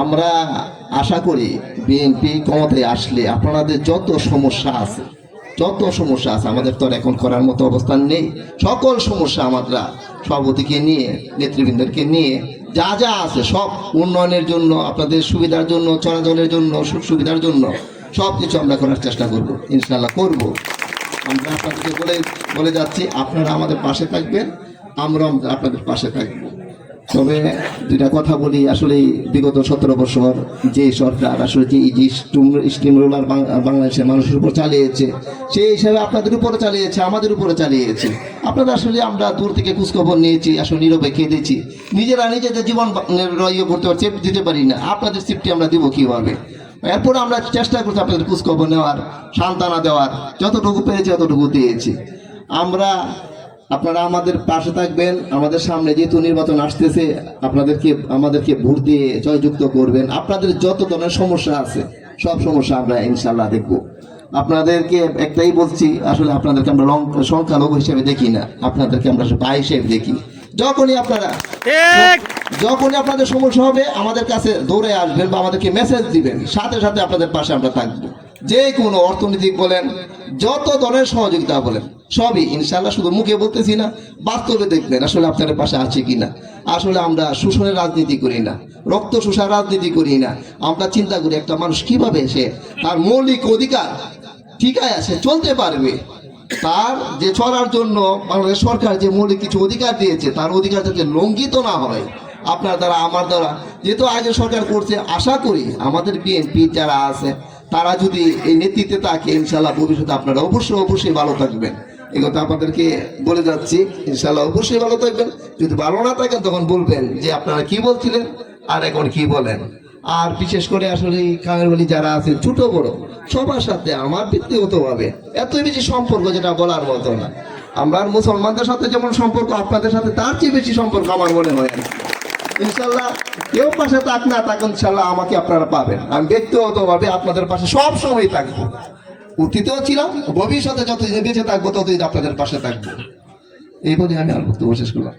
আমরা আশা করি বিএনপি ক্ষমতায় আসলে আপনাদের যত সমস্যা আছে, যত সমস্যা আছে, আমাদের তো এখন করার মতো অবস্থান নেই। সকল সমস্যা আমরা সভাপতিকে নিয়ে, নেতৃবৃন্দকে নিয়ে যা যা আছে, সব উন্নয়নের জন্য, আপনাদের সুবিধার জন্য, চলাচলের জন্য, সুখ সুবিধার জন্য, সব কিছু আমরা করার চেষ্টা করব ইনশাল্লাহ করব। আমরা আপনাদেরকে বলে বলে যাচ্ছি, আপনারা আমাদের পাশে থাকবেন আমরা আপনাদের পাশে থাকব। তবে দুইটা কথা বলি আসলে বিগত সতেরো বছর যে সরকার, আসলে যে স্টিম রোলার বাংলাদেশের মানুষের উপর চালিয়েছে, সেই হিসাবে আপনাদের উপরে চালিয়েছে, আমাদের উপরে চালিয়েছে। আপনারা আসলে আমরা দূর থেকে খোঁজখবর নিয়েছি, আসলে নীরবে খেয়েছি নিজেরা নিজেদের জীবন ইয়ে করতে পারছি দিতে পারি না। আপনাদের সিফটি আমরা দিব কীভাবে? এরপর আমরা চেষ্টা করছি আপনাদের খোঁজখবর নেওয়ার, সান্ত্বনা দেওয়ার, যতটুকু পেরেছি ততটুকু দিয়েছি। আমরা আপনারা আমাদের পাশে থাকবেন, আমাদের সামনে যেহেতু নির্বাচন আসতেছে, আপনাদেরকে, আমাদেরকে ভোট দিয়ে জয়যুক্ত করবেন। আপনাদের যত ধরনের সমস্যা আছে, সব সমস্যা আমরা ইনশাল্লাহ দেখব। আপনাদেরকে একটাই বলছি, আসলে আপনাদেরকে আমরা সংখ্যালঘু হিসেবে দেখি না, আপনাদেরকে আমরা ভাই হিসেবে দেখি। যখনই আপনারা যখনই আপনাদের সমস্যা হবে, আমাদের কাছে দৌড়ে আসবেন বা আমাদেরকে মেসেজ দিবেন। সাথে সাথে আপনাদের পাশে আমরা থাকব। যে কোনো অর্থনৈতিক বলেন, যত ধরনের সহযোগিতা বলেন, সবই ইনশাল্লাহ শুধু মুখে বলতেছি না, বাস্তবে দেখবেন আসলে আপনাদের পাশে আছে কিনা। আসলে আমরা শোষণের রাজনীতি করি না, রক্ত শোষার রাজনীতি করি না। আমরা চিন্তা করি একটা মানুষ কীভাবে সে তার মৌলিক অধিকার ঠিকায় আছে, চলতে পারবে। তার যে চলার জন্য বাংলাদেশ সরকার যে মৌলিক কিছু অধিকার দিয়েছে, তার অধিকার যাতে লঙ্ঘিত না হয়। আপনার দ্বারা আমার দ্বারা যেহেতু আগে সরকার করছে, আশা করি আমাদের বিএনপি যারা আছে, তারা যদি এই নেতৃত্বে থাকে ইনশাল্লাহ ভবিষ্যতে আপনারা অবশ্যই অবশ্যই ভালো থাকবেন। এই কথা আপনাদেরকে বলে যাচ্ছি ইনশাল্লাহ অবশ্যই ভালো থাকবেন। যদি ভালো না থাকেন, তখন বলবেন যে আপনারা কি বলছিলেন আর এখন কি বলেন। আর বিশেষ করে আসলে এই কামেরবলি যারা আছেন ছোট, বড়, সবার সাথে আমার ব্যক্তিগতভাবে এত বেশি সম্পর্ক যেটা বলার মতো না। আমরা মুসলমানদের সাথে যেমন সম্পর্ক, আপনাদের সাথে তার চেয়ে বেশি সম্পর্ক আমার মনে হয় ইনশাল্লাহ কেউ পাশে থাক না থাক ইনশাল্লাহ আমাকে আপনারা পাবেন। আমি ব্যক্তিগতভাবে আপনাদের পাশে সব সময় থাকব। অতীতেও ছিলাম, ভবিষ্যতে যতদিন বেঁচে থাকব ততদিন আপনাদের পাশে থাকব। এই বলে আমি আর বক্তব্য শেষ করলাম।